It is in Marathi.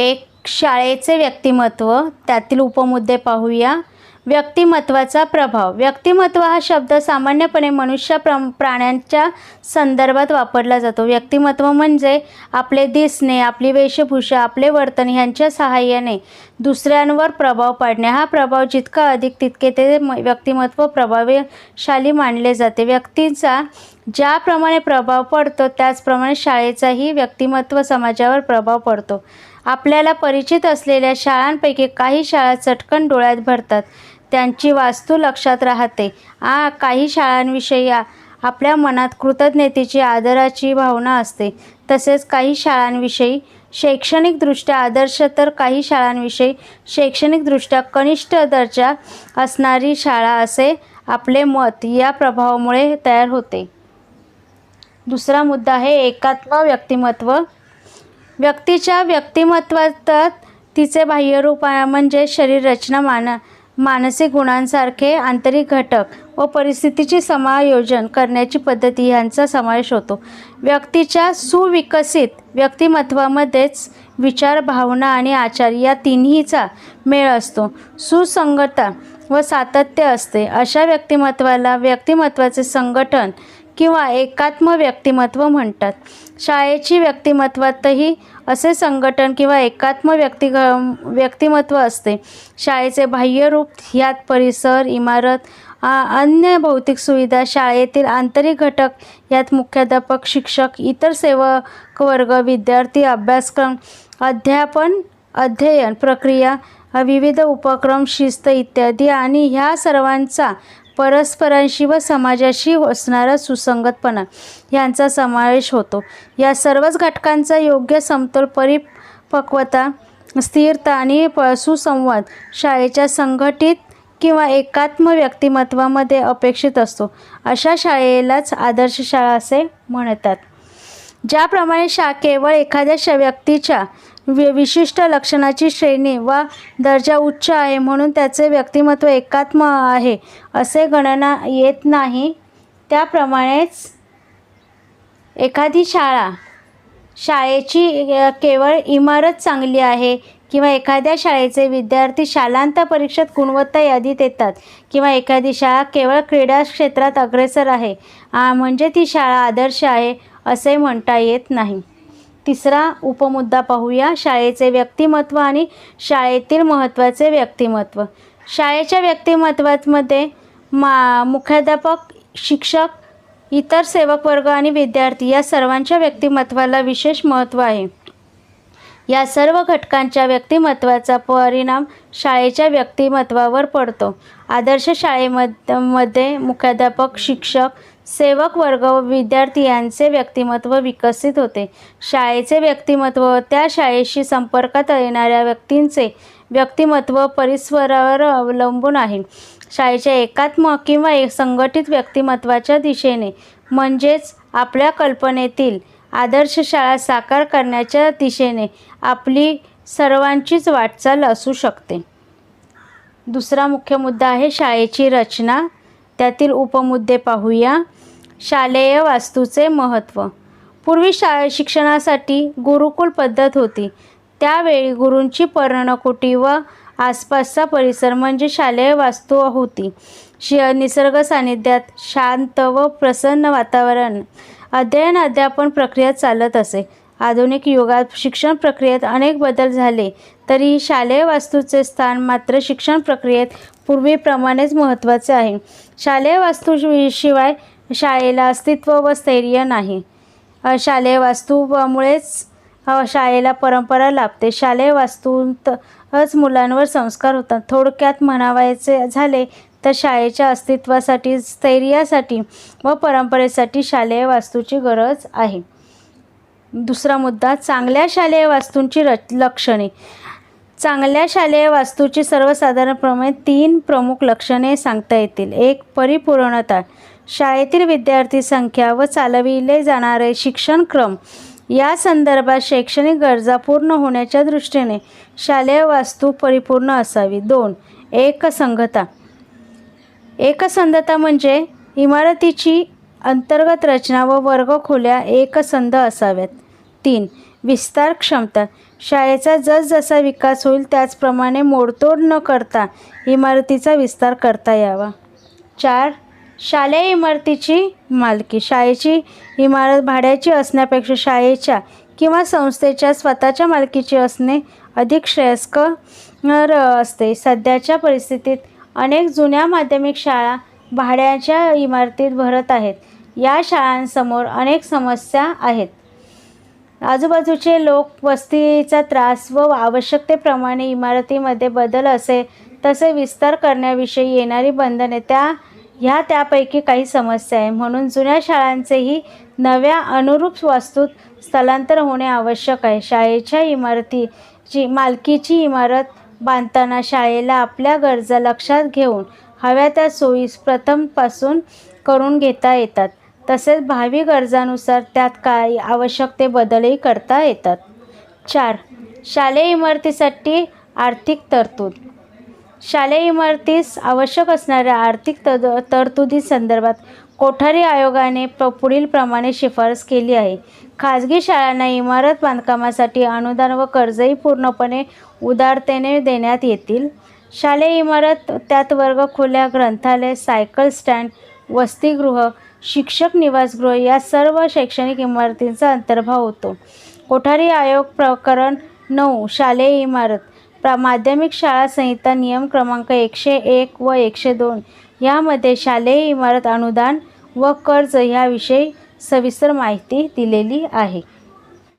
एक शाळेचे व्यक्तिमत्व त्यातील उपमुद्दे पाहूया. व्यक्तिमत्वाचा प्रभाव. व्यक्तिमत्व हा शब्द सामान्यपणे मनुष्य प्र प्राण्यांच्या संदर्भात वापरला जातो. व्यक्तिमत्व म्हणजे आपले दिसणे आपली वेशभूषा आपले वर्तन ह्यांच्या सहाय्याने दुसऱ्यांवर प्रभाव पाडणे. हा प्रभाव जितका अधिक तितके ते व्यक्तिमत्व प्रभावशाली मानले जाते. व्यक्तीचा ज्याप्रमाणे प्रभाव पडतो त्याचप्रमाणे शाळेचाही व्यक्तिमत्व समाजावर प्रभाव पडतो. आपल्याला परिचित असलेल्या शाळांपैकी काही शाळा चटकन डोळ्यात भरतात. त्यांची वास्तू लक्षात राहते. आ काही शाळांविषयी आपल्या मनात कृतज्ञतेची आदराची भावना असते. तसेच काही शाळांविषयी शैक्षणिकदृष्ट्या आदर्श तर काही शाळांविषयी शैक्षणिकदृष्ट्या कनिष्ठ दर्जा असणारी शाळा असे आपले मत या प्रभावामुळे तयार होते. दुसरा मुद्दा आहे एकात्म व्यक्तिमत्व. व्यक्तीच्या व्यक्तिमत्वात तिचे बाह्यरूप म्हणजे शरीर रचना मान मानसिक गुणांसारखे आंतरिक घटक व परिस्थितीचे समायोजन करण्याची पद्धती यांचा समावेश होतो. व्यक्तीच्या सुविकसित व्यक्तिमत्वामध्येच विचार भावना आणि आचार या तिन्हीचा मेळ असतो. सुसंगता व सातत्य असते. अशा व्यक्तिमत्वाला व्यक्तिमत्वाचे संघटन किंवा एकात्म व्यक्तिमत्व म्हणतात. शाळेची व्यक्तिमत्वातही असे संघटन किंवा एकात्म व्यक्ति व्यक्तिमत्व असते. शाळेचे बाह्यरूप ह्यात परिसर इमारत अन्य भौतिक सुविधा शाळेतील आंतरिक घटक यात मुख्याध्यापक शिक्षक इतर सेवक वर्ग विद्यार्थी अभ्यासक्रम अध्यापन अध्ययन प्रक्रिया विविध उपक्रम शिस्त इत्यादी आणि ह्या सर्वांचा परस्परांशी व समाजाशी असणारा सुसंगतपणा यांचा समावेश होतो. या सर्वच घटकांचा योग्य समतोल परिपक्वता स्थिरता आणि प सुसंवाद शाळेच्या संघटित किंवा एकात्म व्यक्तिमत्वामध्ये अपेक्षित असतो. अशा शाळेलाच आदर्श शाळा असे म्हणतात. ज्याप्रमाणे शा केवळ एखाद्या श व्यक्तीच्या विशिष्ट लक्षणाची श्रेणी वा दर्जा उच्च आहे म्हणून त्याचे व्यक्तिमत्व एकात्म आहे असे गणना येत नाही. त्याप्रमाणेच एखादी शाळा शाळेची केवळ इमारत चांगली आहे किंवा एखाद्या शाळेचे विद्यार्थी शालांत परीक्षेत गुणवत्ता यादीत येतात किंवा एखादी शाळा केवळ क्रीडा क्षेत्रात अग्रेसर आहे आ, म्हणजे ती शाळा आदर्श आहे असे म्हणता येत नाही. तिसरा उपमुद्दा पाहूया. शाळेचे व्यक्तिमत्व आणि शाळेतील महत्त्वाचे व्यक्तिमत्व. शाळेच्या व्यक्तिमत्वामध्ये मा मुख्याध्यापक शिक्षक इतर सेवक वर्ग आणि विद्यार्थी या सर्वांच्या व्यक्तिमत्वाला विशेष महत्त्व आहे. या सर्व घटकांच्या व्यक्तिमत्वाचा परिणाम शाळेच्या व्यक्तिमत्वावर पडतो. आदर्श शाळेमध्ये मध्ये मुख्याध्यापक शिक्षक सेवक वर्ग व विद्यार्थी यांचे व्यक्तिमत्व विकसित होते. शाळेचे व्यक्तिमत्व त्या शाळेशी संपर्कात येणाऱ्या व्यक्तींचे व्यक्तिमत्व परिसरावर अवलंबून आहे. शाळेच्या एकात्म किंवा एक संघटित व्यक्तिमत्वाच्या दिशेने म्हणजेच आपल्या कल्पनेतील आदर्श शाळा साकार करण्याच्या दिशेने आपली सर्वांचीच वाटचाल असू शकते. दुसरा मुख्य मुद्दा आहे शाळेची रचना. त्यातील उपमुद्दे पाहूया. शालेय वास्तूचे महत्त्व. पूर्वी शा शिक्षणासाठी गुरुकुल पद्धत होती. त्यावेळी गुरूंची पर्णकुटी व आसपासचा परिसर म्हणजे शालेय वास्तू होती. शि निसर्ग सानिध्यात शांत व प्रसन्न वातावरण. अध्ययन अध्यापन प्रक्रिया चालत असे. आधुनिक युगात शिक्षण प्रक्रियेत अनेक बदल झाले तरी शालेय वास्तूचे स्थान मात्र शिक्षण प्रक्रियेत पूर्वीप्रमाणेच महत्त्वाचे आहे. शालेय वास्तू शिवाय शाळेला अस्तित्व व स्थैर्य नाही. शालेय वास्तूमुळेच शाळेला परंपरा लाभते. शालेय वास्तूतच मुलांवर संस्कार होतात. थोडक्यात म्हणावायचे झाले तर शाळेच्या अस्तित्वासाठी स्थैर्यासाठी व परंपरेसाठी शालेय वास्तूची गरज आहे. दुसरा मुद्दा चांगल्या शालेय वास्तूंची रच लक्षणे. चांगल्या शालेय वास्तूची सर्वसाधारणप्रमाणे तीन प्रमुख लक्षणे सांगता येतील. एक परिपूर्णता. शाळेतील विद्यार्थी संख्या व चालविले जाणारे शिक्षणक्रम या संदर्भात शैक्षणिक गरजा पूर्ण होण्याच्या दृष्टीने शालेय वास्तू परिपूर्ण असावी. दोन एकसंगता. एकसंधता म्हणजे इमारतीची अंतर्गत रचना व वर्गखोल्या एकसंध असाव्यात. तीन विस्तार क्षमता. शाळेचा जसजसा विकास होईल त्याचप्रमाणे मोडतोड न करता इमारतीचा विस्तार करता यावा. चार शालेय इमारतीची मालकी शाळेची इमारत भाड्याची असण्यापेक्षा शाळेच्या किंवा संस्थेच्या स्वतःच्या मालकीची असणे अधिक श्रेयस्कर असते. सध्याच्या परिस्थितीत अनेक जुन्या माध्यमिक शाळा भाड्याच्या इमारतीत भरत आहेत. या शाळांसमोर अनेक समस्या आहेत. आजूबाजूचे लोक वस्तीचा त्रास व आवश्यकतेप्रमाणे इमारतीमध्ये बदल असे तसे विस्तार करण्याविषयी येणारी बंधने त्या ह्या त्यापैकी काही समस्या आहे. म्हणून जुन्या शाळांचेही नव्या अनुरूप वास्तूत स्थलांतर होणे आवश्यक आहे. शाळेच्या इमारतीची मालकीची इमारत बांधताना शाळेला आपल्या गरजा लक्षात घेऊन हव्या त्या सोयी प्रथमपासून करून घेता येतात. तसेच भावी गरजानुसार त्यात काही आवश्यक ते बदलही करता येतात. चार. शालेय इमारतीसाठी आर्थिक तरतूद. शालेय इमारतीस आवश्यक असणाऱ्या आर्थिक तद तरतुदी संदर्भात कोठारी आयोगाने प पुढीलप्रमाणे शिफारस केली आहे. खाजगी शाळांना इमारत बांधकामासाठी अनुदान व कर्जही पूर्णपणे उदारतेने देण्यात येतील. शालेय इमारत त्यात वर्गखोल्या ग्रंथालय सायकल स्टँड वसतिगृह शिक्षक निवासगृह या सर्व शैक्षणिक इमारतींचा अंतर्भाव होतो. कोठारी आयोग प्रकरण नऊ शालेय इमारत प्रा माध्यमिक शाळा संहिता नियम क्रमांक एकशे एक व एकशे दोन यामध्ये शालेय इमारत अनुदान व कर्ज ह्याविषयी सविस्तर माहिती दिलेली आहे.